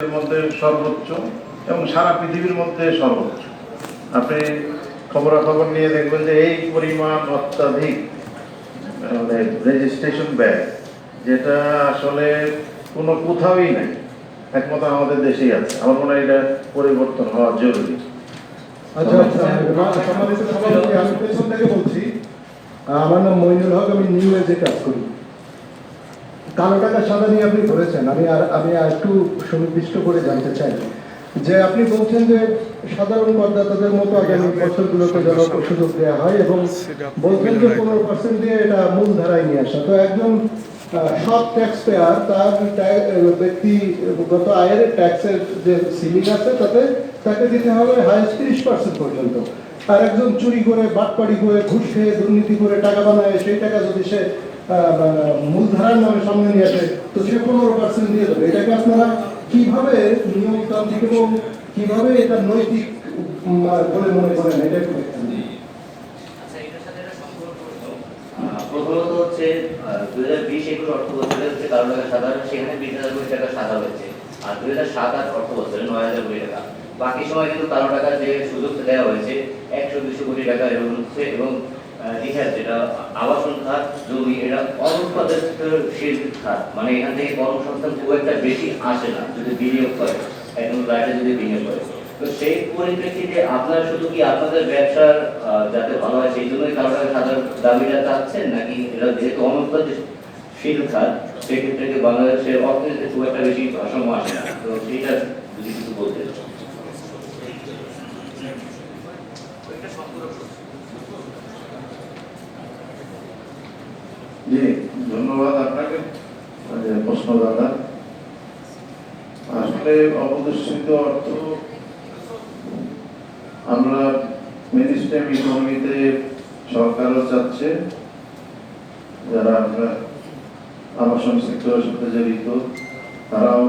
মধ্যে সর্বোচ্চ এবং সারা পৃথিবীর মধ্যে সর্বোচ্চ আপনি খবরাখবর নিয়ে দেখবেন যে এই পরিমাণ অত্যাধিক রেজিস্ট্রেশন ব্যয় যেটা আসলে কোনো কোথাওই নাই একমাত্র আমাদের দেশেই আছে আমার মনে হয় এটা পরিবর্তন হওয়া জরুরি আচ্ছা আচ্ছা পেছন থেকে বলছি আমার নাম মইনুল হক আমি নিউ এজে কাজ করি কালো টাকা সাদা নিয়ে আপনি ধরেছেন, আমি আর আমি আর একটু সুনির্দিষ্ট করে জানতে চাই। যে আপনি বলছেন যে সাধারণ করদাতাদের মতো আগামী বছরগুলোতে যেন সুযোগ দেওয়া হয় এবং বলছেন যে পনেরো পার্সেন্ট দিয়ে এটা মূল ধারায় নিয়ে আসা। তো একজন সব ট্যাক্স পেয়ার তার ব্যক্তিগত আয়ের ট্যাক্সের যে সিলিং আছে, তাতে তাকে দিতে হবে হাইস্ট তিরিশ পার্সেন্ট পর্যন্ত। আর একজন চুরি করে, বাটপাড়ি করে, ঘুষ খেয়ে দুর্নীতি করে টাকা বানায়, সেই টাকা যদি সে মূলধারার নামে সামনে নিয়ে আসে, তো সে পনেরো পার্সেন্ট দিয়ে দেবে। এটাকে আপনারা কীভাবে নিয়মতান্ত্রিক এবং কীভাবে এটা নৈতিক বলে মনে করেন? এটা। আচ্ছা প্রথমত হচ্ছে দুই হাজার বিশ একুশ অর্থ বছরে হচ্ছে কারও টাকা সাদা সেখানে বিশ হাজার কোটি টাকা সাদা হয়েছে। আর দুই হাজার সাত আট অর্থ বছরে নয় হাজার কোটি টাকা। বাকি সময় কিন্তু কারও টাকা যে সুযোগ দেওয়া হয়েছে, একশো দুশো কোটি টাকা এরকম এবং রিচার্জ যেটা আবাসন খাত, জমি, এটা অনুৎপাদনশীল খাত। মানে এখান থেকে কর্মসংস্থান খুব একটা বেশি আসে না, যদি বিনিয়োগ করে, একদম ফ্ল্যাটে যদি বিনিয়োগ করে। তো সেই পরিপ্রেক্ষিতে আপনার শুধু কি আপনাদের ব্যবসার যাতে ভালো হয়, সেই জন্যই কারও টাকা সাধারণ দাবিটা চাচ্ছেন, নাকি এটা যেহেতু অনুৎপাদনশীল খাত, সেক্ষেত্রে কি বাংলাদেশের অর্থনীতিতে খুব একটা বেশি ভারসাম্য আসে না? তো সেইটা যদি কিছু বলতে জি, ধন্যবাদ আপনাকে। যে প্রশ্নদাতা। আসলে অবদূষিত অর্থ আমরা মিনিস্ট্রি ইকোনমিতে সরকারও চাচ্ছে, যারা আমরা আবাসন সেক্টরের সাথে জড়িত, তারাও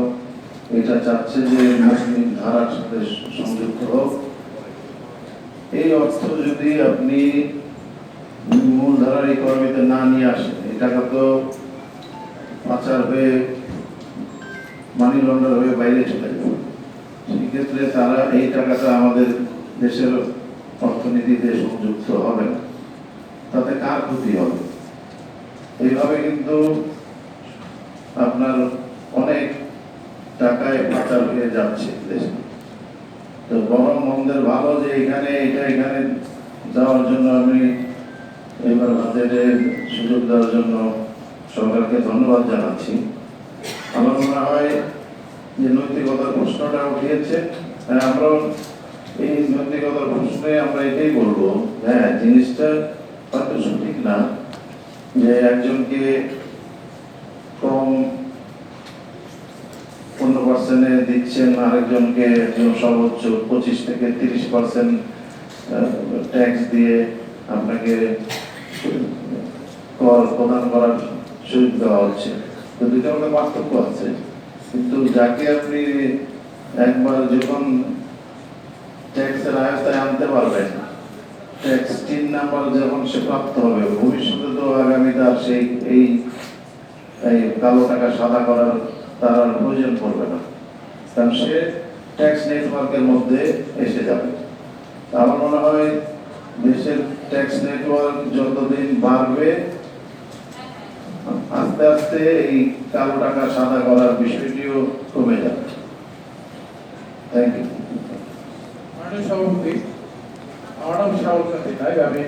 এটা চাচ্ছে যে মুসলিম ধারার সাথে সংযুক্ত হোক। এই অর্থ যদি আপনি মূলধারার ইকোনমিতে না নিয়ে আসেন টাকা তো পাচার হয়ে মানি লন্ডার হয়ে বাইরে চলে যাবে সেক্ষেত্রে তারা এই টাকাটা আমাদের দেশের অর্থনীতিতে সংযুক্ত হবে না। তাতে কার ক্ষতি হবে? এইভাবে কিন্তু আপনার অনেক টাকায় পাচার হয়ে যাচ্ছে দেশে। তো বরং মন্দের ভালো যে এখানে এটা এখানে যাওয়ার জন্য আমি এবার বাজেটের সুযোগ দেওয়ার জন্য সরকারকে ধন্যবাদ জানাচ্ছি। আমার মনে হয় যে নৈতিকতার প্রশ্নটা উঠিয়েছে। হ্যাঁ, আমরা এই নৈতিকতার প্রশ্নে আমরা এটাই বলব। হ্যাঁ জিনিসটা হয়তো সঠিক না যে একজনকে কম পনেরো পার্সেন্টে দিচ্ছেন আরেকজনকে একজন সর্বোচ্চ পঁচিশ থেকে তিরিশ পার্সেন্ট ট্যাক্স দিয়ে আপনাকে কর, প্রদান করার সুযোগ দেওয়া হচ্ছে। তো দুইটার মধ্যে পার্থক্য আছে। কিন্তু যাকে আপনি একবার যখন ট্যাক্সের আয়তায় আনতে পারবেন ট্যাক্স তিন নাম্বার যখন সে প্রাপ্ত হবে, ভবিষ্যতে তো আগামী তার সেই এই এই কালো টাকা সাদা করার তার আর প্রয়োজন পড়বে না। কারণ সে ট্যাক্স নেটওয়ার্কের মধ্যে এসে যাবে। আমার মনে হয় দেশের ট্যাক্স নেটওয়ার্ক যতদিন বাড়বে আস্তে আস্তে এই কালো টাকা সাদা করার বিষয়টিও কমে যাচ্ছে। আমার নাম আমি